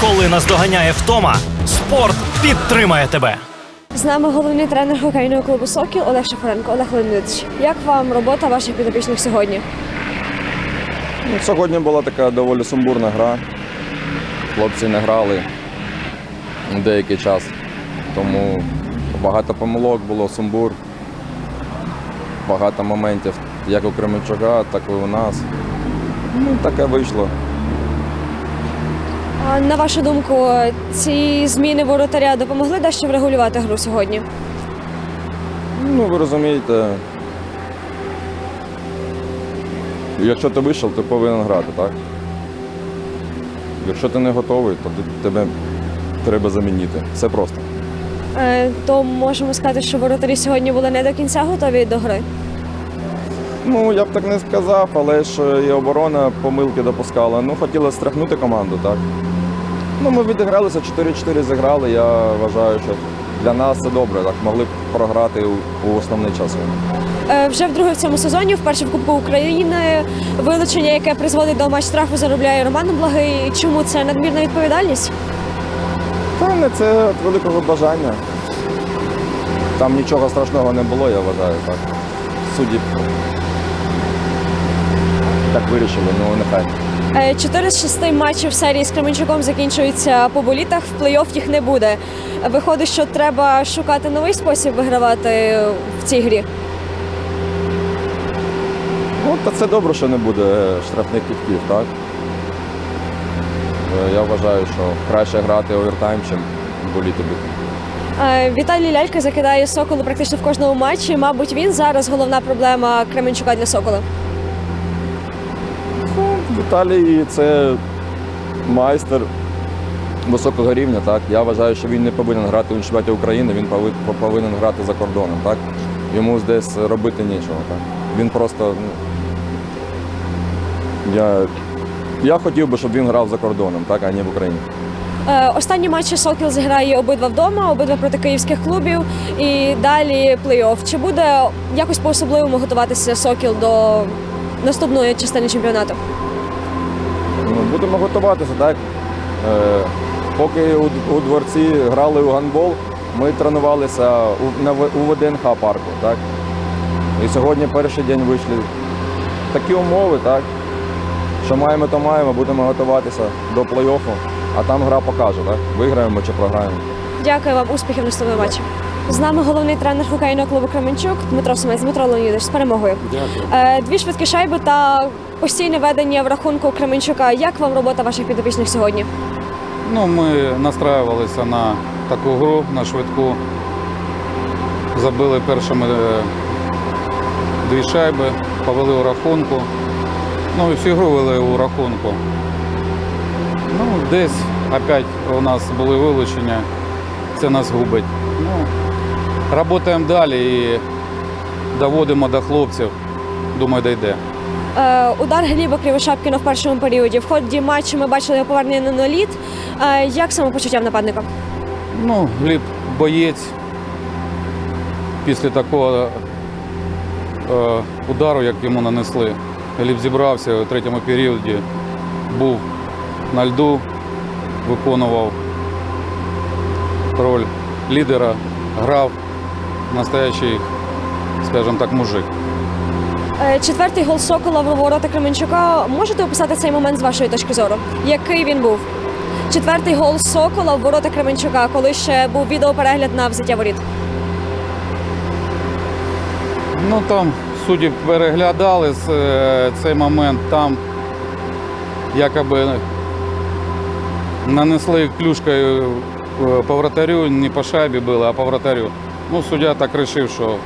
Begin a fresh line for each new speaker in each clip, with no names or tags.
Коли наздоганяє втома, спорт підтримає тебе.
З нами головний тренер хокейного клубу Сокіл Олег Шафаренко. Олег Леонідович, як вам робота ваших підопічних сьогодні?
Ну, Сьогодні була така доволі сумбурна гра. Хлопці не грали деякий час, тому багато помилок було, сумбур, багато моментів, як у Кременчука, так і у нас. Ну, таке вийшло.
На вашу думку, ці зміни воротаря допомогли дещо врегулювати гру сьогодні?
Ну, ви розумієте, якщо ти вийшов, ти повинен грати, так? Якщо ти не готовий, то тебе треба замінити. Все просто.
Е, то можемо сказати, що воротарі сьогодні були не до кінця готові до гри.
Ну, я б так не сказав, але ж і оборона помилки допускала. Ну, хотіли стряхнути команду, так. Ну, ми відігралися, 4-4 зіграли. Я вважаю, що для нас це добре. Так, могли б програти у, у основний час.
Е, вже вдруге в цьому сезоні, вперше в Кубку України, вилучення, яке призводить до матч штрафу, заробляє Роман Благий. Чому це надмірна відповідальність?
Та не це від великого бажання. Там нічого страшного не було, я вважаю, так. Судді так вирішили, ну нехай.
Е, Чотири з шести матчів серії з Кременчуком закінчуються по болітах. В плей-офф їх не буде. Виходить, що треба шукати новий спосіб вигравати в цій грі.
Ну, та це добре, що не буде штрафних кітків, так? Е, Я вважаю, що краще грати овертайм, чим боліти бити.
Е, Віталій Лялька закидає Соколу практично в кожному матчі. Мабуть, він зараз головна проблема Кременчука для Сокола.
Віталій це майстер високого рівня, так? Я вважаю, що він не повинен грати у чемпіонаті України, він повинен грати за кордоном, так? Йому десь робити нічого, так? Він просто. Ну, я, я хотів би, щоб він грав за кордоном, так, а не в Україні.
Е, Останні матчі Сокіл зіграє обидва вдома, обидва проти київських клубів і далі плей-офф. Чи буде якось по-особливому готуватися Сокіл до наступної частини чемпіонату?
Ну, будемо готуватися, так? Е, поки у, у дворці грали у гандбол, ми тренувалися у, на, у ВДНХ парку, так? І сьогодні перший день вийшли такі умови, так? Що маємо, то маємо, будемо готуватися до плей-оффу, а там гра покаже, так? Виграємо чи програємо.
Дякую вам, успіхів в наступному матчі. З нами головний тренер хокейного клубу Кременчук Дмитро Сумець. Дмитро Леонідович з перемогою.
Дякую.
Е, Дві швидкі шайби та постійне ведення в рахунку Кременчука. Як вам робота ваших підопічних сьогодні?
Ну, ми настраювалися на таку гру, на швидку. Забили першими е, дві шайби, повели у рахунку. Ну і всю гру вели у рахунку. Ну, десь опять у нас були вилучення, це нас губить. Ну, працюємо далі і доводимо до хлопців. Думаю, дійде.
Е, Удар Гліба Кривошапкіна в першому періоді. В ході матчу ми бачили повернення на ноліт. Е, Як самопочуття нападника?
Ну, Гліб боєць після такого е, удару, як йому нанесли. Гліб зібрався у третьому періоді, був на льду, виконував роль лідера, грав настоящий, скажімо так, мужик.
Е, Четвертий гол Сокола в ворота Кременчука. Можете описати цей момент з вашої точки зору? Який він був? Четвертий гол Сокола в ворота Кременчука, коли ще був відеоперегляд на взяття воріт.
Ну там судді переглядали е, цей момент, там якоби нанесли клюшкою е, по вратарю, не по шайбі було, а по вратарю. Ну, суддя так вирішив, що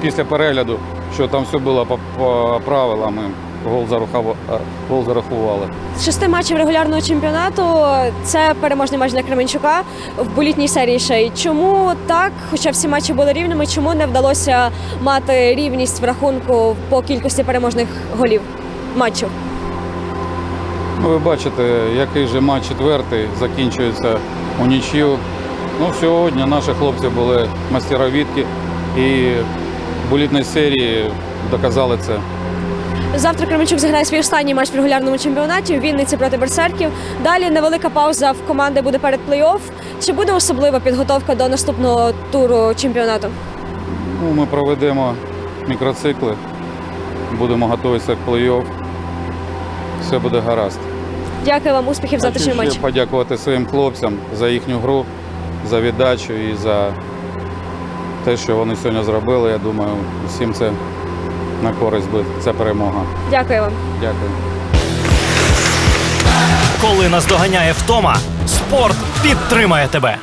після перегляду, що там все було по, по правилам, і гол, зарахували, гол зарахували.
З шести матчів регулярного чемпіонату це переможний матч для Кременчука в болітній серії ще й. Чому так? Хоча всі матчі були рівними, чому не вдалося мати рівність в рахунку по кількості переможних голів матчів?
Ну, ви бачите, який же матч четвертий закінчується у нічю. Ну, сьогодні наші хлопці були мастеровітки і в болітній серії доказали це.
Завтра Кременчук заграє свій останній матч в регулярному чемпіонаті в Вінниці проти берсерків. Далі невелика пауза в команди буде перед плей-офф. Чи буде особлива підготовка до наступного туру чемпіонату?
Ну, ми проведемо мікроцикли, будемо готуватися к плей-офф. Все буде гаразд.
Дякую вам, успіхів
Хочу ще
матчі.
подякувати своїм хлопцям за їхню гру, за віддачу і за те, що вони сьогодні зробили. Я думаю, всім це на користь буде. Це перемога.
Дякую вам.
Дякую.
Коли наздоганяє втома, спорт підтримає тебе.